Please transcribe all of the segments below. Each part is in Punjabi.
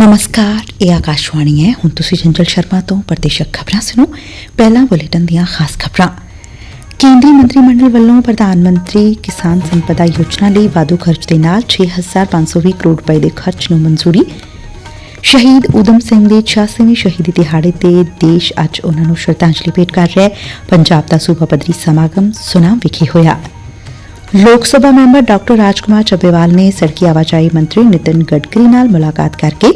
ਨਮਸਕਾਰ, ਇਹ ਆਕਾਸ਼ਵਾਣੀ ਹੈ। ਹੁਣ ਤੁਸੀਂ ਜੰਜਲ ਸ਼ਰਮਾ ਤੋਂ ਪ੍ਰਤੀਸ਼ਕ ਖਬਰਾਂ ਸੁਣੋ। ਪਹਿਲਾਂ ਬੁਲੇਟਿਨ ਦੀਆਂ ਖਾਸ ਖਬਰਾਂ। ਕੇਂਦਰੀ ਮੰਤਰੀ ਮੰਡਲ ਵੱਲੋਂ ਪ੍ਰਧਾਨ ਮੰਤਰੀ ਕਿਸਾਨ ਸੰਪਦਾ ਯੋਜਨਾ ਲਈ ਵਾਧੂ ਖਰਚ ਦੇ ਨਾਲ 6520 ਕਰੋੜ ਰੁਪਏ ਦੇ ਖਰਚ ਨੂੰ ਮਨਜ਼ੂਰੀ। ਸ਼ਹੀਦ ਊਧਮ ਸਿੰਘ ਦੇ 86ਵੇਂ ਸ਼ਹੀਦੀ ਦਿਹਾੜੇ ਤੇ ਦੇਸ਼ ਅੱਜ ਉਹਨਾਂ ਨੂੰ ਸ਼ਰਧਾਂਜਲੀ ਭੇਟ ਕਰ ਰਿਹਾ ਹੈ। ਪੰਜਾਬ ਦਾ ਸੂਬਾ ਪੱਧਰੀ ਸਮਾਗਮ ਸੁਨਾਮ ਵਿਖੇ ਹੋਇਆ। ਲੋਕ ਸਭਾ ਮੈਂਬਰ ਡਾਕਟਰ ਰਾਜਕੁਮਾਰ ਚੱਬੇਵਾਲ ਨੇ ਸੜਕੀ ਆਵਾਜਾਈ ਮੰਤਰੀ ਨਿਤਿਨ ਗਡਕਰੀ ਨਾਲ ਮੁਲਾਕਾਤ ਕਰਕੇ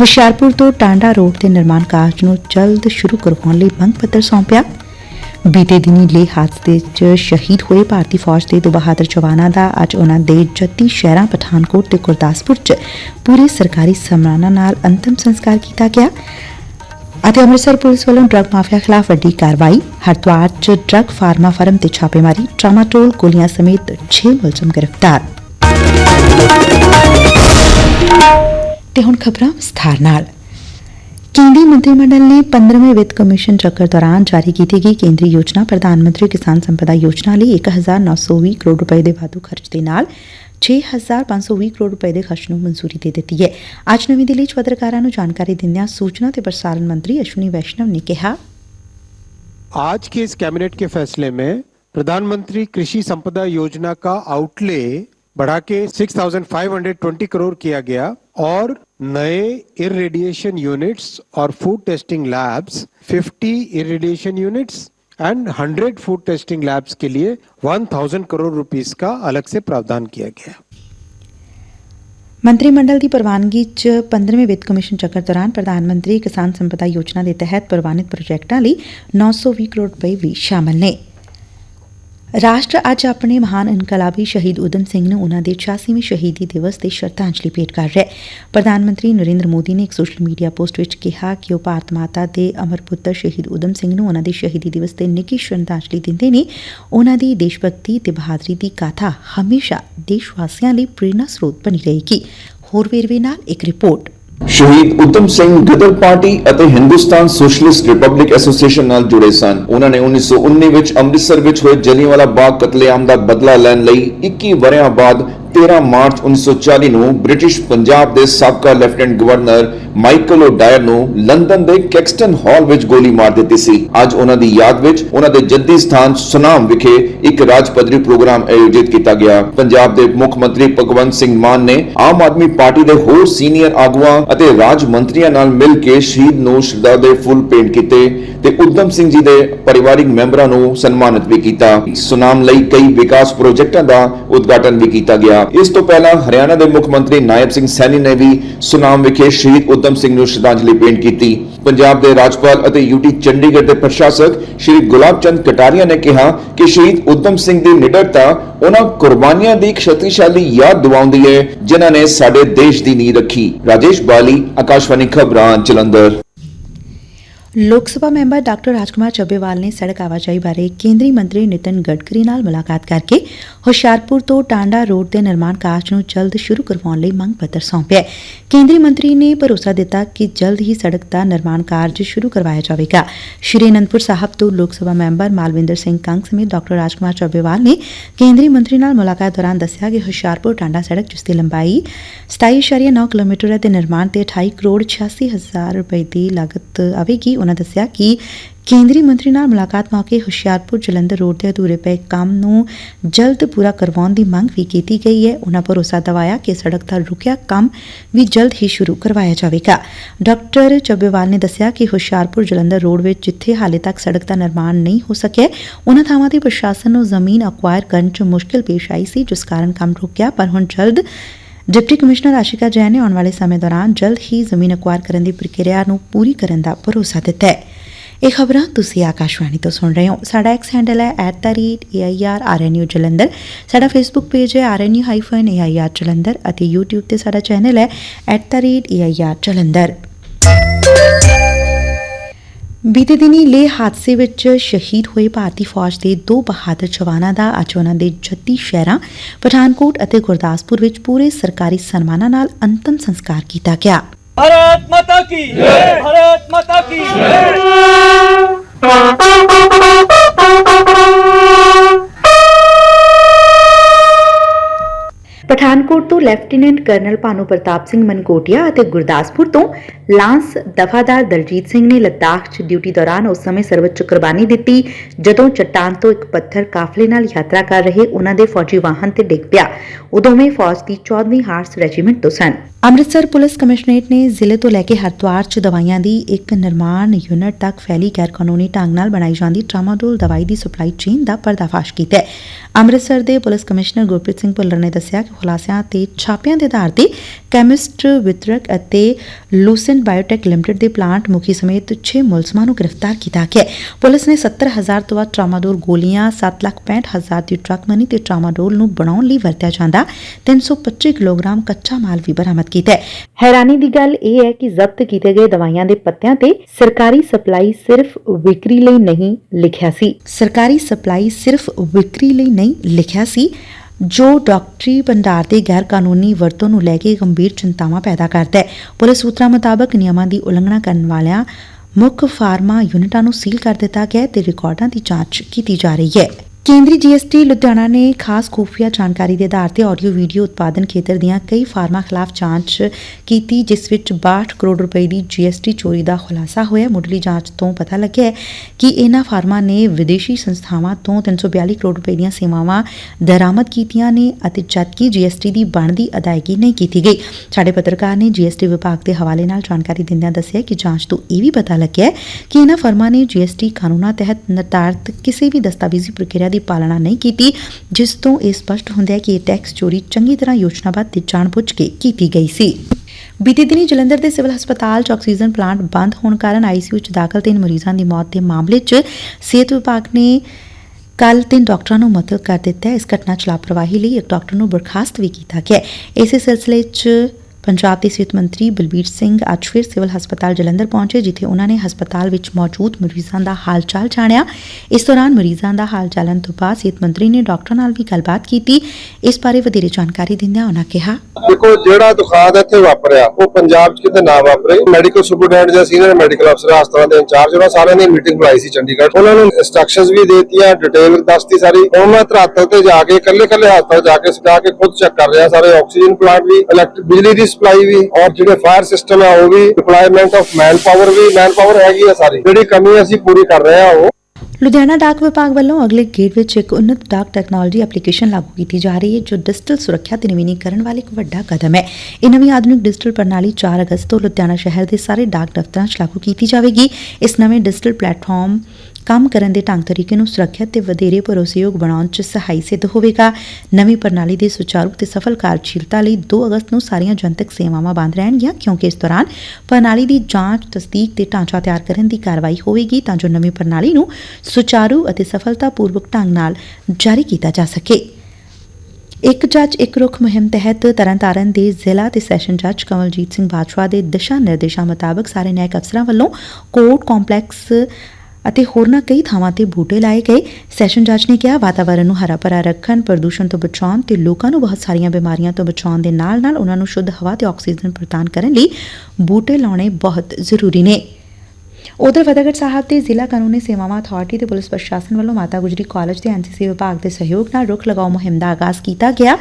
ਹੁਸ਼ਿਆਰਪੁਰ ਤੋਂ ਟਾਂਡਾ ਰੋਡ ਦੇ ਨਿਰਮਾਣ ਕਾਰਜ ਨੂੰ ਜਲਦ ਸ਼ੁਰੂ ਕਰਵਾਉਣ ਲਈ ਮੰਗ ਪੱਤਰ ਸੌਂਪਿਆ। ਬੀਤੇ ਦਿਨੀ ਲੇ ਹਾਦਸੇ 'ਚ ਸ਼ਹੀਦ ਹੋਏ ਭਾਰਤੀ ਫੌਜ ਦੇ ਦੋ ਬਹਾਦਰ ਜਵਾਨਾਂ ਦਾ ਅੱਜ ਉਹਨਾਂ ਦੇ ਜੱਤੀ ਸ਼ਹਿਰਾਂ ਪਠਾਨਕੋਟ ਤੇ ਗੁਰਦਾਸਪੁਰ 'ਚ ਪੂਰੇ ਸਰਕਾਰੀ ਸਨਮਾਨਾਂ ਨਾਲ ਅੰਤਮ ਸੰਸਕਾਰ ਕੀਤਾ ਗਿਆ। ਅਤੇ ਅੰਮ੍ਰਿਤਸਰ ਪੁਲਿਸ ਵੱਲੋਂ ਡਰੱਗ ਮਾਫੀਆ ਖਿਲਾਫ ਵੱਡੀ ਕਾਰਵਾਈ, ਹਰਦੁਆਰ 'ਚ ਡਰੱਗ ਫਾਰਮਾ ਫਰਮ ਤੇ ਛਾਪੇਮਾਰੀ ਟਰਾਮਾਟੋਲ ਗੋਲੀਆਂ ਸਮੇਤ 6 ਮੁਲਜ਼ਮ ਗ੍ਰਿਫਤਾਰ। ਤੇ ਹੁਣ ਖਬਰਾਂ ਵਿਸਥਾਰ ਨਾਲ। ਕੇਂਦਰੀ ਮੰਤਰੀ ਮੰਡਲ ਨੇ 15ਵੇਂ ਵਿੱਤ ਕਮਿਸ਼ਨ ਚੱਕਰ ਦੌਰਾਨ ਜਾਰੀ ਕੀਤੀ ਗਈ ਕੇਂਦਰੀ ਯੋਜਨਾ ਪ੍ਰਧਾਨ ਮੰਤਰੀ ਕਿਸਾਨ ਸੰਪਦਾ ਯੋਜਨਾ ਲਈ 1920 ਕਰੋੜ ਰੁਪਏ ਦੇ ਵਾਧੂ ਖਰਚ ਦੇ ਨਾਲ 6520 ਕਰੋੜ ਰੁਪਏ ਦੇ ਖਰਚ ਨੂੰ ਮਨਜ਼ੂਰੀ ਦੇ ਦਿੱਤੀ ਹੈ ਅੱਜ ਨਵੀਂ ਦਿੱਲੀ 'ਚ ਪੱਤਰਕਾਰਾਂ ਨੂੰ ਜਾਣਕਾਰੀ ਦਿੰਦਿਆਂ ਸੂਚਨਾ ਤੇ ਪ੍ਰਸਾਰਣ ਮੰਤਰੀ ਅਸ਼ਵਨੀ ਵੈਸ਼ਨਵ ਨੇ ਕਿਹਾ आज के इस कैबिनेट के फैसले में प्रधानमंत्री कृषि संपदा योजना का आउटले बढ़ा के 6,520 करोड़ किया गया और नए इरेडिएशन यूनिट्स और food testing labs 50 irradiation units and 100 food testing labs के लिए 1,000 करोड़ रुपीस का अलग से प्रावधान किया गया ਮੰਤਰੀ ਮੰਡਲ ਦੀ ਪ੍ਰਵਾਨਗੀ 'ਚ 15ਵੇਂ ਵਿੱਤ ਕਮਿਸ਼ਨ ਚੱਕਰ ਦੌਰਾਨ ਪ੍ਰਧਾਨ ਮੰਤਰੀ ਕਿਸਾਨ ਸੰਪਦਾ ਯੋਜਨਾ ਦੇ ਤਹਿਤ ਪ੍ਰਵਾਨਿਤ ਪ੍ਰੋਜੈਕਟਾਂ ਲਈ 920 ਕਰੋੜ ਰੁਪਏ ਵੀ ਸ਼ਾਮਲ ਨੇ ਰਾਸ਼ਟਰ ਅੱਜ ਆਪਣੇ ਮਹਾਨ ਇਨਕਲਾਬੀ ਸ਼ਹੀਦ ਊਧਮ ਸਿੰਘ ਨੂੰ ਉਹਨਾਂ ਦੇ 86ਵੇਂ ਸ਼ਹੀਦੀ ਦਿਵਸ ਤੇ ਸ਼ਰਧਾਂਜਲੀ ਭੇਟ ਕਰ ਰਿਹਾ ਹੈ। ਪ੍ਰਧਾਨ ਮੰਤਰੀ ਨਰਿੰਦਰ ਮੋਦੀ ਨੇ ਇੱਕ ਸੋਸ਼ਲ ਮੀਡੀਆ ਪੋਸਟ ਵਿੱਚ ਕਿਹਾ ਕਿ ਉਹ ਭਾਰਤ ਮਾਤਾ ਦੇ ਅਮਰ ਪੁੱਤਰ ਸ਼ਹੀਦ ਊਧਮ ਸਿੰਘ ਨੂੰ ਉਹਨਾਂ ਦੇ ਸ਼ਹੀਦੀ ਦਿਵਸ ਤੇ ਨਿੱਘੀ ਸ਼ਰਧਾਂਜਲੀ ਦਿੰਦੇ ਨੇ। ਉਹਨਾਂ ਦੀ ਦੇਸ਼ ਭਗਤੀ ਤੇ ਬਹਾਦਰੀ ਦੀ ਗਾਥਾ ਹਮੇਸ਼ਾ ਦੇਸ਼ ਵਾਸੀਆਂ ਲਈ ਪ੍ਰੇਰਨਾ ਸਰੋਤ ਬਣੀ ਰਹੇਗੀ। ਹੋਰ ਵੇਰਵੇ ਨਾਲ ਇੱਕ ਰਿਪੋਰਟ। ਸ਼ਹੀਦ ਉਤਮ ਸਿੰਘ ਗਦਰ ਪਾਰਟੀ ਅਤੇ ਹਿੰਦੁਸਤਾਨ ਸੋਸ਼ਲਿਸਟ ਰਿਪਬਲਿਕ ਐਸੋਸੀਏਸ਼ਨ ਨਾਲ ਜੁੜੇ ਸਨ। ਉਹਨਾਂ ਨੇ 1919 ਵਿੱਚ ਅੰਮ੍ਰਿਤਸਰ ਵਿੱਚ ਹੋਏ ਜਲਿਆਂਵਾਲਾ ਬਾਗ ਕਤਲੇਆਮ ਦਾ ਬਦਲਾ ਲੈਣ ਲਈ 21 ਵਰ੍ਹਿਆਂ ਬਾਅਦ 13 ਮਾਰਚ 1940 ਨੂੰ ਬ੍ਰਿਟਿਸ਼ ਪੰਜਾਬ ਦੇ ਸਾਬਕਾ ਲੈਫਟੀਨੈਂਟ ਗਵਰਨਰ ਮਾਈਕਲ ਓਡਾਇਰ ਨੂੰ ਲੰਡਨ ਦੇ ਕੈਕਸਟਨ ਹਾਲ ਵਿੱਚ ਗੋਲੀ ਮਾਰ ਦਿੱਤੀ ਸੀ। ਅੱਜ ਉਹਨਾਂ ਦੀ ਯਾਦ ਵਿੱਚ ਉਹਨਾਂ ਦੇ ਜੱਦੀ ਸਥਾਨ ਸੁਨਾਮ ਵਿਖੇ ਇੱਕ ਰਾਜ ਪੱਧਰੀ ਪ੍ਰੋਗਰਾਮ ਆਯੋਜਿਤ ਕੀਤਾ ਗਿਆ। ਪੰਜਾਬ ਦੇ ਮੁੱਖ ਮੰਤਰੀ ਭਗਵੰਤ ਸਿੰਘ ਮਾਨ ਨੇ ਆਮ ਆਦਮੀ ਪਾਰਟੀ ਦੇ ਹੋਰ ਸੀਨੀਅਰ ਆਗੂਆਂ ਅਤੇ ਰਾਜ ਮੰਤਰੀਆਂ ਨਾਲ ਮਿਲ ਕੇ ਸ਼ਹੀਦ ਨੂੰ ਸ਼ਰਧਾ ਦੇ ਫੁੱਲ ਭੇਂਟ ਕੀਤੇ ਤੇ ਉਦਮ ਸਿੰਘ ਜੀ ਦੇ ਪਰਿਵਾਰਿਕ ਮੈਂਬਰਾਂ ਨੂੰ ਸਨਮਾਨਿਤ ਵੀ ਕੀਤਾ। ਸੁਨਾਮ ਲਈ ਕਈ ਵਿਕਾਸ ਪ੍ਰੋਜੈਕਟਾਂ ਦਾ ਉਦਘਾਟਨ ਵੀ ਕੀਤਾ ਗਿਆ। ਇਸ ਤੋਂ ਪਹਿਲਾਂ ਹਰਿਆਣਾ ਦੇ ਮੁੱਖ ਮੰਤਰੀ ਨਾਇਬ ਸਿੰਘ ਸੈਣੀ ਨੇ ਵੀ ਸੁਨਾਮ ਵਿਖੇ ਸ਼ਹੀਦ ਉਦਮ ਸਿੰਘ ਨੂੰ ਸ਼ਰਧਾਂਜਲੀ ਭੇਂਟ ਕੀਤੀ। ਪੰਜਾਬ ਦੇ ਰਾਜਪਾਲ ਅਤੇ ਯੂਟੀ ਚੰਡੀਗੜ੍ਹ ਦੇ ਪ੍ਰਸ਼ਾਸਕ ਸ਼੍ਰੀ ਗੁਲਾਬ ਚੰਦ ਕਟਾਰੀਆ ਨੇ ਕਿਹਾ ਕਿ ਸ਼ਹੀਦ ਉਦਮ ਸਿੰਘ ਦੀ ਨਿਡਰਤਾ ਉਹਨਾਂ ਕੁਰਬਾਨੀਆਂ ਦੀ ਇੱਕ ਸ਼ਕਤੀਸ਼ਾਲੀ ਯਾਦ ਦਿਵਾਉਂਦੀ ਹੈ, ਜਿਨ੍ਹਾਂ ਨੇ ਸਾਡੇ ਦੇਸ਼ ਦੀ ਨੀਂਹ ਰੱਖੀ। ਰਾਜੇਸ਼ ਬਾਲੀ, ਆਕਾਸ਼ਵਾਣੀ ਖਬਰਾਂ ਜਲੰਧਰ। ਲੋਕ ਸਭਾ ਮੈਂਬਰ ਡਾਕਟਰ ਰਾਜਕੁਮਾਰ ਚੱਬੇਵਾਲ ਨੇ ਸੜਕ ਆਵਾਜਾਈ ਬਾਰੇ ਕੇਂਦਰੀ ਮੰਤਰੀ ਨਿਤਿਨ ਗਡਕਰੀ ਨਾਲ ਮੁਲਾਕਾਤ ਕਰਕੇ ਹੁਸ਼ਿਆਰਪੁਰ ਤੋਂ ਟਾਂਡਾ ਰੋਡ ਦੇ ਨਿਰਮਾਣ ਕਾਰਜ ਨੂੰ ਜਲਦ ਸ਼ੁਰੂ ਕਰਵਾਉਣ ਲਈ ਮੰਗ ਪੱਤਰ ਸੌਂਪਿਆ ਕੇਂਦਰੀ ਮੰਤਰੀ ਨੇ ਭਰੋਸਾ ਦਿੱਤਾ ਕਿ ਜਲਦ ਹੀ ਸੜਕ ਦਾ ਨਿਰਮਾਣ ਕਾਰਜ ਸ਼ੁਰੂ ਕਰਵਾਇਆ ਜਾਵੇਗਾ। ਸ਼੍ਰੀ ਅਨੰਦਪੁਰ ਸਾਹਿਬ ਤੋਂ ਲੋਕ ਸਭਾ ਮੈਂਬਰ ਮਾਲਵਿੰਦਰ ਸਿੰਘ ਕੰਗ ਸਮੇਤ ਡਾਕਟਰ ਰਾਜਕੁਮਾਰ ਚੱਬੇਵਾਲ ਨੇ ਕੇਂਦਰੀ ਮੰਤਰੀ ਨਾਲ ਮੁਲਾਕਾਤ ਦੌਰਾਨ ਦੱਸਿਆ ਕਿ ਹੁਸ਼ਿਆਰਪੁਰ ਟਾਂਡਾ ਸੜਕ, ਜਿਸ ਦੀ ਲੰਬਾਈ 27.9 ਕਿਲੋਮੀਟਰ ਹੈ ਤੇ ਨਿਰਮਾਣ ਤੇ 28 ਕਰੋੜ 86 ਹਜ਼ਾਰ ਰੁਪਏ ਦੀ ਲਾਗਤ ਆਵੇਗੀ ਉਹਨਾਂ ਦੱਸਿਆ ਕਿ ਕੇਂਦਰੀ ਮੰਤਰੀ ਨਾਲ ਮੁਲਾਕਾਤ ਮੌਕੇ ਹੁਸ਼ਿਆਰਪੁਰ ਜਲੰਧਰ ਰੋਡ ਦੇ ਅਧੂਰੇ ਪਏ ਕੰਮ ਨੂੰ ਜਲਦ ਪੂਰਾ ਕਰਵਾਉਣ ਦੀ ਮੰਗ ਵੀ ਕੀਤੀ ਗਈ ਹੈ। ਉਹਨਾਂ ਭਰੋਸਾ ਦਿਵਾਇਆ ਕਿ ਸੜਕ ਦਾ ਰੁਕਿਆ ਕੰਮ ਵੀ ਜਲਦ ਹੀ ਸ਼ੁਰੂ ਕਰਵਾਇਆ ਜਾਵੇਗਾ। ਡਾਕਟਰ ਚੱਬੇਵਾਲ ਨੇ ਦੱਸਿਆ ਕਿ ਹੁਸ਼ਿਆਰਪੁਰ ਜਲੰਧਰ ਰੋਡ ਵਿੱਚ ਜਿੱਥੇ ਹਾਲੇ ਤੱਕ ਸੜਕ ਦਾ ਨਿਰਮਾਣ ਨਹੀਂ ਹੋ ਸਕਿਆ ਉਹਨਾਂ ਥਾਵਾਂ ਤੇ ਪ੍ਰਸ਼ਾਸਨ ਨੂੰ ਜ਼ਮੀਨ ਅਕਵਾਇਰ ਕਰਨ 'ਚ ਮੁਸ਼ਕਲ ਪੇਸ਼ ਆਈ ਸੀ, ਜਿਸ ਕਾਰਨ ਕੰਮ ਰੁਕਿਆ, ਪਰ ਹੁਣ ਜਲਦ ਡਿਪਟੀ ਕਮਿਸ਼ਨਰ ਆਸ਼ਿਕਾ ਜੈਨ ਨੇ ਆਉਣ ਵਾਲੇ ਸਮੇਂ ਦੌਰਾਨ ਜਲਦ ਹੀ ਜ਼ਮੀਨ ਅਕਵਾਇਰ ਕਰਨ ਦੀ ਪ੍ਰਕਿਰਿਆ ਨੂੰ ਪੂਰੀ ਕਰਨ ਦਾ ਭਰੋਸਾ ਦਿੱਤਾ ਹੈ। ਇਹ ਖਬਰਾਂ ਤੁਸੀਂ ਆਕਾਸ਼ਵਾਣੀ ਤੋਂ ਸੁਣ ਰਹੇ ਹੋ। ਸਾਡਾ ਐਕਸ ਹੈਂਡਲ ਹੈ @airrnu ਜਲੰਧਰ। ਸਾਡਾ ਫੇਸਬੁੱਕ ਪੇਜ ਹੈ rnu-air ਜਲੰਧਰ ਅਤੇ YouTube ਤੇ ਸਾਡਾ ਚੈਨਲ ਹੈ @air ਜਲੰਧਰ। ਬੀਤੇ ਦਿਨੀ ਲੇ ਹਾਦਸੇ ਵਿੱਚ ਸ਼ਹੀਦ ਹੋਏ ਭਾਰਤੀ ਫੌਜ ਦੇ ਦੋ ਬਹਾਦਰ ਜਵਾਨਾਂ ਦਾ ਅੱਜ ਉਹਨਾਂ ਦੇ ਜੱਦੀ ਸ਼ਹਿਰਾਂ ਪਠਾਨਕੋਟ ਅਤੇ ਗੁਰਦਾਸਪੁਰ ਵਿੱਚ ਪੂਰੇ ਸਰਕਾਰੀ ਸਨਮਾਨਾਂ ਨਾਲ ਅੰਤਮ ਸੰਸਕਾਰ ਕੀਤਾ ਗਿਆ। ਭਾਰਤ ਮਾਤਾ ਕੀ ਭਾਰਤ ਮਾਤਾ ਕੀ ਪਠਾਨਕੋਟ ਤੋਂ ਲੈਫਟੀਨੈਂਟ ਕਰਨਲ ਭਾਨੂ ਪ੍ਰਤਾਪ ਸਿੰਘ ਮਨਕੋਟਿਆ ਅਤੇ ਗੁਰਦਾਸਪੁਰ ਤੋਂ ਲਾਂਸ ਦਫਾਦਾਰ ਦਲਜੀਤ ਸਿੰਘ ਨੇ ਲੱਦਾਖ 'ਚ ਡਿਊਟੀ ਦੌਰਾਨ ਉਸ ਸਮੇਂ ਸਰਵਉੱਚ ਕੁਰਬਾਨੀ ਦਿੱਤੀ, ਜਦੋਂ ਚਟਾਨ ਤੋਂ ਇੱਕ ਪੱਥਰ ਕਾਫਲੇ ਨਾਲ ਯਾਤਰਾ ਕਰ ਰਹੇ ਉਹਨਾਂ ਦੇ ਫੌਜੀ ਵਾਹਨ ਤੇ ਡਿੱਗ ਪਿਆ। ਉਦੋਂ ਵੇਂ ਫੌਜ ਦੀ 14ਵੀਂ ਹਾਰਸ ਰੈਜੀਮੈਂਟ ਤੋਂ ਸਨ। ਅੰਮ੍ਰਿਤਸਰ ਪੁਲਿਸ ਕਮਿਸ਼ਨਰੇਟ ਨੇ ਜ਼ਿਲ੍ਹੇ ਤੋਂ ਲੈ ਕੇ ਹਰਿਦੁਆਰ 'ਚ ਦਵਾਈਆਂ ਦੀ ਇੱਕ ਨਿਰਮਾਣ ਯੂਨਿਟ ਤੱਕ ਫੈਲੀ ਗੈਰ ਕਾਨੂੰਨੀ ਢੰਗ ਨਾਲ ਬਣਾਈ ਜਾਂਦੀ ਟਰਾਮਾਡੋਲ ਦਵਾਈ ਦੀ ਸਪਲਾਈ ਚੇਨ ਦਾ ਪਰਦਾਫਾਸ਼ ਕੀਤਾ ਹੈ। ਅੰਮ੍ਰਿਤਸਰ ਦੇ ਪੁਲਿਸ ਕਮਿਸ਼ਨਰ ਗੁਰਪ੍ਰੀਤ ਸਿੰਘ ਭੁੱਲਰ ਨੇ ਦੱਸਿਆ ਕਿ ਖੁਲਾਸਿਆਂ ਤੇ ਛਾਪਿਆਂ ਦੇ ਆਧਾਰ ਤੇ ਕੈਮਿਸਟ ਵਿਤਰਕ ਅਤੇ ਲੂਸੈਂਟ ਬਾਇਓਟੈਕ ਲਿਮਟਿਡ ਦੇ ਪਲਾਂਟ ਮੁਖੀ ਸਮੇਤ 6 ਮੁਲਜ਼ਮਾਂ ਨੂੰ ਗ੍ਰਿਫਤਾਰ ਕੀਤਾ ਗਿਆ ਪੁਲਿਸ ਨੇ 70000 ਤੋਂ ਵੱਧ ਟਰਾਮਾਡੋਲ ਗੋਲੀਆਂ 765000 ਦੀ ਟਰੱਕ ਮਨੀ ਤੇ ਟਰਾਮਾਡੋਲ ਨੂੰ ਬਣਾਉਣ ਲਈ ਵਰਤਿਆ ਜਾਂਦਾ। 325 ਕਿਲੋਗ੍ਰਾਮ ਕੱਚਾ ਮਾਲ ਵੀ ਬਰਾਮਦ ਕੀਤਾ ਹੈ। ਹੈਰਾਨੀ ਦੀ ਗੱਲ ਇਹ ਹੈ ਕਿ ਜ਼ਬਤ ਕੀਤੇ ਗਏ ਦਵਾਈਆਂ ਦੇ ਪੱਤਿਆਂ ਤੇ ਸਰਕਾਰੀ ਸਪਲਾਈ ਸਿਰਫ ਵਿਕਰੀ ਲਈ ਨਹੀਂ ਲਿਖਿਆ ਸੀ। ਸਰਕਾਰੀ ਸਪਲਾਈ ਸਿਰਫ ਵਿਕਰੀ ਲਈ ਨਹੀਂ ਲਿਖਿਆ ਸੀ। ਜੋ ਡਾਕਟਰੀ ਭੰਡਾਰ ਦੇ ਗੈਰ ਕਾਨੂੰਨੀ ਵਰਤੋਂ ਨੂੰ ਲੈ ਕੇ ਗੰਭੀਰ ਚਿੰਤਾਵਾਂ ਪੈਦਾ ਕਰਦਾ ਹੈ। ਪੁਲਿਸ ਸੂਤਰਾਂ ਮੁਤਾਬਕ ਨਿਯਮਾਂ ਦੀ ਉਲੰਘਣਾ ਕਰਨ ਵਾਲਿਆਂ ਮੁੱਖ ਫਾਰਮਾ ਯੂਨਿਟਾਂ ਨੂੰ ਸੀਲ ਕਰ ਦਿੱਤਾ ਗਿਆ ਹੈ ਤੇ ਰਿਕਾਰਡਾਂ ਦੀ ਜਾਂਚ ਕੀਤੀ ਜਾ ਰਹੀ ਹੈ। ਕੇਂਦਰੀ ਜੀਐਸਟੀ ਲੁਧਿਆਣਾ ਨੇ ਖਾਸ ਖੁਫੀਆ ਜਾਣਕਾਰੀ ਦੇ ਆਧਾਰ ਤੇ ਆਡੀਓ ਵੀਡੀਓ ਉਤਪਾਦਨ ਖੇਤਰ ਦੀਆਂ ਕਈ ਫਾਰਮਾਂ ਖਿਲਾਫ ਜਾਂਚ ਕੀਤੀ, ਜਿਸ ਵਿੱਚ 62 ਕਰੋੜ ਰੁਪਏ ਦੀ ਜੀਐਸਟੀ ਚੋਰੀ ਦਾ ਖੁਲਾਸਾ ਹੋਇਆ। ਮੁੱਢਲੀ ਜਾਂਚ ਤੋਂ ਪਤਾ ਲੱਗਿਆ ਕਿ ਇਹਨਾਂ ਫਾਰਮਾਂ ਨੇ ਵਿਦੇਸ਼ੀ ਸੰਸਥਾਵਾਂ ਤੋਂ 342 ਕਰੋੜ ਰੁਪਏ ਦੀਆਂ ਸੇਵਾਵਾਂ ਦਰਾਮਦ ਕੀਤੀਆਂ ਨੇ ਅਤੇ ਜਦਕਿ ਜੀਐਸਟੀ ਦੀ ਬਣਦੀ ਅਦਾਇਗੀ ਨਹੀਂ ਕੀਤੀ ਗਈ। ਸਾਡੇ ਪੱਤਰਕਾਰ ਨੇ ਜੀਐਸਟੀ ਵਿਭਾਗ ਦੇ ਹਵਾਲੇ ਨਾਲ ਜਾਣਕਾਰੀ ਦਿੰਦਿਆਂ ਦੱਸਿਆ ਕਿ ਜਾਂਚ ਤੋਂ ਇਹ ਵੀ ਪਤਾ ਲੱਗਿਆ ਕਿ ਇਹਨਾਂ ਫਰਮਾਂ ਨੇ ਜੀਐਸਟੀ ਕਾਨੂੰਨਾਂ ਤਹਿਤ ਨਿਰਧਾਰਤ ਕਿਸੇ ਵੀ ਦਸਤਾਵੇਜ਼ੀ ਪ੍ਰਕਿਰਿਆ ਦੀ ਪਾਲਣਾ ਨਹੀਂ ਕੀਤੀ, ਜਿਸ ਤੋਂ ਇਹ ਸਪਸ਼ਟ ਹੁੰਦਾ ਹੈ ਕਿ ਇਹ ਟੈਕਸ ਚੋਰੀ ਚੰਗੀ ਤਰ੍ਹਾਂ ਯੋਜਨਾਬੱਧ ਤੇ ਜਾਣਬੁੱਝ ਕੇ ਕੀਤੀ ਗਈ ਸੀ। ਬੀਤੇ ਦਿਨੀ ਜਲੰਧਰ ਦੇ ਸਿਵਲ ਹਸਪਤਾਲ 'ਚ ਆਕਸੀਜਨ ਪਲਾਂਟ ਬੰਦ ਹੋਣ ਕਾਰਨ ਆਈਸੀਯੂ 'ਚ ਦਾਖਲ ਤਿੰਨ ਮਰੀਜ਼ਾਂ ਦੀ ਮੌਤ ਦੇ ਮਾਮਲੇ 'ਚ ਸਿਹਤ ਵਿਭਾਗ ਨੇ ਕੱਲ ਤਿੰਨ ਡਾਕਟਰਾਂ ਨੂੰ ਮੁਅੱਤਲ ਕਰ ਦਿੱਤਾ। ਹੈ ਇਸ ਘਟਨਾ 'ਚ ਲਾਪਰਵਾਹੀ ਲਈ ਇੱਕ ਡਾਕਟਰ ਨੂੰ ਬਰਖਾਸਤ ਵੀ ਕੀਤਾ ਗਿਆ। ਇਸੇ ਸਿਲਸਿਲੇ 'ਚ ਪੰਜਾਬ ਦੇ ਸਿਹਤ ਮੰਤਰੀ ਬਲਬੀਰ ਸਿੰਘ ਅੱਜ ਫਿਰ ਸਿਵਲ ਹਸਪਤਾਲ ਜਲੰਧਰ ਪਹੁੰਚੇ, ਜਿੱਥੇ ਉਹਨਾਂ ਨੇ ਹਸਪਤਾਲ ਵਿੱਚ ਮੌਜੂਦ ਮਰੀਜ਼ਾਂ ਦਾ ਹਾਲ ਜਾਣਿਆ। ਇਸ ਦੌਰਾਨ ਮਰੀਜ਼ਾਂ ਦਾ ਹਾਲ ਚਾਲਣ ਤੋਂ ਬਾਅਦ ਸਿਹਤ ਮੰਤਰੀ ਨੇ ਡਾਕਟਰਾਂ ਨਾਲ ਵੀ ਗੱਲਬਾਤ ਕੀਤੀ। ਇਸ ਬਾਰੇ ਵਧੇਰੇ ਜਾਣਕਾਰੀ ਦਿੰਦਿਆਂ ਉਹਨਾਂ ਕਿਹਾ, ਦੇਖੋ, ਜਿਹੜਾ ਦੁਖਾਂਤ ਇੱਥੇ ਵਾਪਰਿਆ, ਉਹ ਪੰਜਾਬ 'ਚ ਕਿਤੇ ਨਾ ਵਾਪਰੇ। ਮੈਡੀਕਲ ਸੁਪਰਡੈਂਟ ਜਾਂ ਸੀਨੀਅਰ ਮੈਡੀਕਲ ਅਫਸਰ ਹਸਪਤਾਲਾਂ ਦੇ ਇੰਚਾਰਜ, ਉਹਨਾਂ ਸਾਰਿਆਂ ਨੇ ਮੀਟਿੰਗ ਬੁਲਾਈ ਸੀ ਚੰਡੀਗੜ੍ਹ। ਉਹਨਾਂ ਨੂੰ ਇਨਸਟਰਕਸ਼ਨਸ ਵੀ ਦੇਤੀਆਂ ਡਿਟੇਲ ਦੱਸਤੀ ਸਾਰੀ। ਹੁਣ ਧਰਾਤਲ ਤੇ ਜਾ ਕੇ ਇਕੱਲੇ ਇਕੱਲੇ ਹਸਪਤਾਲ ਜਾ ਕੇ ਜਾ ਕੇ ਖੁਦ ਚੈੱਕ ਕਰ ਰਿਹਾ। ਸਾਰੇ ਆਕਸੀਜਨ ਪਲਾਂਟ ਵੀ ਇਲੈਕਟ੍ਰਿਕ ਬਿਜਲੀ ਦੀ ਸਪਲਾਈ ਵੀ ਔਰ ਜਿਹੜੇ ਫਾਇਰ ਸਿਸਟਮ ਹੈ ਉਹ ਵੀ ਡਿਪਲੋਇਮੈਂਟ ਆਫ ਮੈਨ ਪਾਵਰ ਵੀ ਮੈਨ ਪਾਵਰ ਹੈਗੀ ਆ ਸਾਰੀ ਜਿਹੜੀ ਕਮੀ ਅਸੀਂ ਪੂਰੀ ਕਰ ਰਹੇ ਆ ਉਹ ਲੁਧਿਆਣਾ ਡਾਕ ਵਿਭਾਗ ਵੱਲੋਂ ਅਗਲੇ ਗੇੜ ਵਿੱਚ ਇੱਕ ਉન્નਤ ਡਾਕ ਟੈਕਨੋਲੋਜੀ ਐਪਲੀਕੇਸ਼ਨ ਲਾਗੂ ਕੀਤੀ ਜਾ ਰਹੀ ਹੈ ਜੋ ਡਿਜੀਟਲ ਸੁਰੱਖਿਆ ਤੇ ਨਵੀਨੀਕਰਨ ਵਾਲਾ ਇੱਕ ਵੱਡਾ ਕਦਮ ਹੈ ਇਹ ਨਵੀਂ ਆਧੁਨਿਕ ਡਿਜੀਟਲ ਪ੍ਰਣਾਲੀ 4 ਅਗਸਤ ਤੋਂ ਲੁਧਿਆਣਾ ਸ਼ਹਿਰ ਦੇ ਸਾਰੇ ਡਾਕ ਦਫ਼ਤਰਾਂ 'ਚ ਲਾਗੂ ਕੀਤੀ ਜਾਵੇਗੀ ਇਸ ਨਵੇਂ ਡਿਜੀਟਲ ਪਲੇਟਫਾਰਮ ਕੰਮ ਕਰਨ ਦੇ ਢੰਗ ਤਰੀਕੇ ਨੂੰ ਸੁਰੱਖਿਅਤ ਤੇ ਵਧੇਰੇ ਭਰੋਸੇਯੋਗ ਬਣਾਉਣ 'ਚ ਸਹਾਈ ਸਿੱਧ ਹੋਵੇਗਾ। ਨਵੀਂ ਪ੍ਰਣਾਲੀ ਦੇ ਸੁਚਾਰੂ ਤੇ ਸਫਲ ਕਾਰਜਸ਼ੀਲਤਾ ਲਈ 2 ਅਗਸਤ ਨੂੰ ਸਾਰੀਆਂ ਜਨਤਕ ਸੇਵਾਵਾਂ ਬੰਦ ਰਹਿਣਗੀਆਂ, ਕਿਉਂਕਿ ਇਸ ਦੌਰਾਨ ਪ੍ਰਣਾਲੀ ਦੀ ਜਾਂਚ, ਤਸਦੀਕ ਤੇ ਢਾਂਚਾ ਤਿਆਰ ਕਰਨ ਦੀ ਕਾਰਵਾਈ ਹੋਵੇਗੀ ਤਾਂ ਜੋ ਨਵੀਂ ਪ੍ਰਣਾਲੀ ਨੂੰ ਸੁਚਾਰੂ ਅਤੇ ਸਫਲਤਾਪੂਰਵਕ ਢੰਗ ਨਾਲ ਜਾਰੀ ਕੀਤਾ ਜਾ ਸਕੇ। ਇੱਕ ਜੱਜ, ਇੱਕ ਰੁੱਖ ਮੁਹਿੰਮ ਤਹਿਤ ਤਰਨਤਾਰਨ ਦੇ ਜ਼ਿਲ੍ਹਾ ਤੇ ਸੈਸ਼ਨ ਜੱਜ ਕਮਲਜੀਤ ਸਿੰਘ ਬਾਜਵਾ ਦੇ ਦਿਸ਼ਾ ਨਿਰਦੇਸ਼ਾਂ ਮੁਤਾਬਕ ਸਾਰੇ ਨਿਆਇਕ ਅਫਸਰਾਂ ਵੱਲੋਂ ਕੋਰਟ ਕੰਪਲੈਕਸ ਅਤੇ ਹੋਰਨਾਂ ਕਈ ਥਾਵਾਂ ਤੇ ਬੂਟੇ ਲਾਏ ਗਏ। ਸੈਸ਼ਨ ਜੱਜ ਨੇ ਕਿਹਾ, ਵਾਤਾਵਰਣ ਨੂੰ ਹਰਾ ਭਰਾ ਰੱਖਣ, ਪ੍ਰਦੂਸ਼ਣ ਤੋਂ ਬਚਾਉਣ ਤੇ ਲੋਕਾਂ ਨੂੰ ਬਹੁਤ ਸਾਰੀਆਂ ਬਿਮਾਰੀਆਂ ਤੋਂ ਬਚਾਉਣ ਦੇ ਨਾਲ-ਨਾਲ ਉਹਨਾਂ ਨੂੰ ਸ਼ੁੱਧ ਹਵਾ ਤੇ ਆਕਸੀਜਨ ਪ੍ਰਦਾਨ ਕਰਨ ਲਈ ਬੂਟੇ ਲਾਉਣੇ ਬਹੁਤ ਜ਼ਰੂਰੀ ਨੇ। ਉਧਰ ਫਤਿਹਗੜ੍ਹ ਸਾਹਿਬ ਦੇ ਜ਼ਿਲ੍ਹਾ ਕਾਨੂੰਨੀ ਸੇਵਾਵਾਂ ਅਥਾਰਟੀ ਤੇ ਪੁਲਿਸ ਪ੍ਰਸ਼ਾਸਨ ਵੱਲੋਂ ਮਾਤਾ ਗੁਜਰੀ ਕਾਲਜ ਦੇ ਐਨਸੀਸੀ ਵਿਭਾਗ ਦੇ ਸਹਿਯੋਗ ਨਾਲ ਰੁੱਖ ਲਗਾਓ ਮੁਹਿੰਮ ਦਾ ਆਗਾਜ਼ ਕੀਤਾ ਗਿਆ।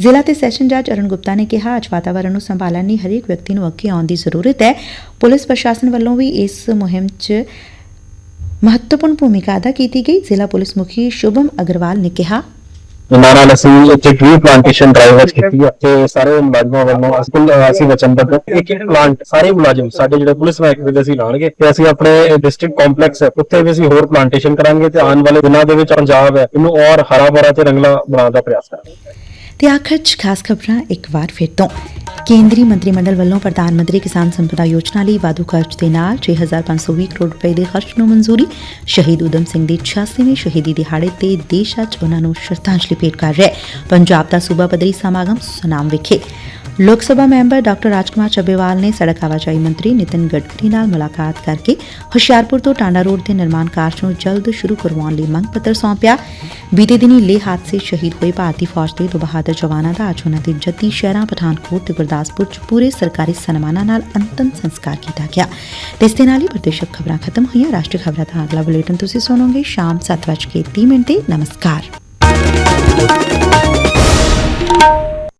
ਜ਼ਿਲ੍ਹਾ ਤੇ ਸੈਸ਼ਨ ਜੱਜ ਅਰੁਣ ਗੁਪਤਾ ਨੇ ਕਿਹਾ, ਅੱਜ ਵਾਤਾਵਰਣ ਨੂੰ ਸੰਭਾਲਣ ਲਈ ਹਰੇਕ ਵਿਅਕਤੀ ਨੂੰ ਅੱਗੇ ਆਉਣ ਦੀ ਜ਼ਰੂਰਤ ਹੈ। ਪੁਲਿਸ ਪ੍ਰਸ਼ਾਸਨ ਵੱਲੋਂ ਵੀ ਇਸ ਮੁਹਿੰਮ 'ਚ ਮਹੱਤਵਪੂਰਨ ਭੂਮਿਕਾ ਅਦਾ ਕੀਤੀ ਗਈ। ਜ਼ਿਲ੍ਹਾ ਪੁਲਿਸ ਮੁਖੀ ਸ਼ੁਭਮ ਅਗਰਵਾਲ ਨੇ ਕਿਹਾ ਇਹਨਾਂ ਅਸੀਂ ਇੱਥੇ ਟ੍ਰੀ ਪਲਾਂਟੇਸ਼ਨ ਡਰਾਈਵ ਕੀਤੀ ਹੈ ਤੇ ਸਾਰੇ ਮੁਲਾਜ਼ਮਾਂ ਵੱਲੋਂ ਅਸੀਂ ਅਸੀਂ ਵਚਨਬੱਧ ਇੱਕ ਇੱਕ ਪਲਾਂਟ ਸਾਰੇ ਮੁਲਾਜ਼ਮ, ਸਾਡੇ ਜਿਹੜੇ ਪੁਲਿਸ ਮਹਿਕਮੇ ਦੇ ਅਸੀਂ ਲਾਣਗੇ ਤੇ ਅਸੀਂ ਆਪਣੇ ਡਿਸਟ੍ਰਿਕਟ ਕੰਪਲੈਕਸ ਹੈ, ਉੱਥੇ ਵੀ ਅਸੀਂ ਹੋਰ ਪਲਾਂਟੇਸ਼ਨ ਕਰਾਂਗੇ ਤੇ ਆਉਣ ਵਾਲੇ ਦਿਨਾਂ ਦੇ ਵਿੱਚ ਪੰਜਾਬ ਹੈ, ਇਹਨੂੰ ਔਰ ਹਰਾ ਭਰਾ ਤੇ ਰੰਗਲਾ ਬਣਾਉਣ ਦਾ ਪ੍ਰਯਾਸ ਕਰਾਂਗੇ। ਤੇ ਆਖਰ 'ਚ ਖਾਸ ਖਬਰਾਂ ਇੱਕ ਵਾਰ ਫਿਰ ਤੋਂ। ਕੇਂਦਰੀ ਮੰਤਰੀ ਮੰਡਲ ਵੱਲੋਂ ਪ੍ਰਧਾਨ ਮੰਤਰੀ ਕਿਸਾਨ ਸੰਪਦਾ ਯੋਜਨਾ ਲਈ ਵਾਧੂ ਖਰਚ ਦੇ ਨਾਲ 6520 ਕਰੋੜ ਰੁਪਏ ਦੇ ਖਰਚ ਨੂੰ ਮਨਜ਼ੂਰੀ, ਸ਼ਹੀਦ ਉਦਮ ਸਿੰਘ ਦੇ 86ਵੀਂ ਸ਼ਹੀਦੀ ਦਿਹਾੜੇ ਤੇ ਦੇਸ਼ ਅੱਜ ਉਹਨਾਂ ਨੂੰ ਸ਼ਰਧਾਂਜਲੀ ਭੇਟ ਕਰ ਰਿਹਾ ਹੈ। ਪੰਜਾਬ ਦਾ ਸੂਬਾ ਪੱਧਰੀ ਸਮਾਗਮ ਸੁਨਾਮ ਵਿਖੇ ਲੋਕ ਸਭਾ ਮੈਂਬਰ ਡਾਕਟਰ ਰਾਜਕੁਮਾਰ ਚੱਬੇਵਾਲ ਨੇ ਸੜਕ ਆਵਾਜਾਈ ਮੰਤਰੀ ਨਿਤਿਨ ਗਡਕਰੀ ਨਾਲ ਮੁਲਾਕਾਤ ਕਰਕੇ ਹੁਸ਼ਿਆਰਪੁਰ ਤੋਂ ਟਾਂਡਾ ਰੋਡ ਦੇ ਨਿਰਮਾਣ ਕਾਰਜ ਨੂੰ ਜਲਦ ਸ਼ੁਰੂ ਕਰਵਾਉਣ ਲਈ ਮੰਗ ਪੱਤਰ ਸੌਂਪਿਆ। ਬੀਤੇ ਦਿਨੀ ਲੇਹ ਹਾਦਸੇ ਸ਼ਹੀਦ ਹੋਏ ਭਾਰਤੀ ਫੌਜ ਦੇ ਦੋ ਬਹਾਦਰ ਜਵਾਨਾਂ ਦਾ ਅੱਜ ਉਹਨਾਂ ਦੇ ਜੱਦੀ ਸ਼ਹਿਰਾਂ ਪਠਾਨਕੋਟ ਤੇ ਗੁਰਦਾਸਪੁਰ 'ਚ ਪੂਰੇ ਸਰਕਾਰੀ ਸਨਮਾਨਾਂ ਨਾਲ ਅੰਤਮ ਸੰਸਕਾਰ ਕੀਤਾ ਗਿਆ। ਤੇ ਇਸ ਦੇ ਨਾਲ ਹੀ ਪ੍ਰਦੇਸ਼ਕ ਖਬਰਾਂ ਖਤਮ ਹੋਈਆਂ। ਰਾਸ਼ਟਰੀ ਖਬਰਾਂ ਦਾ ਅਗਲਾ ਬੁਲੇਟਿਨ ਤੁਸੀਂ ਸੁਣੋਗੇ ਸ਼ਾਮ 7:30 ਮਿੰਟ ਤੇ। ਨਮਸਕਾਰ।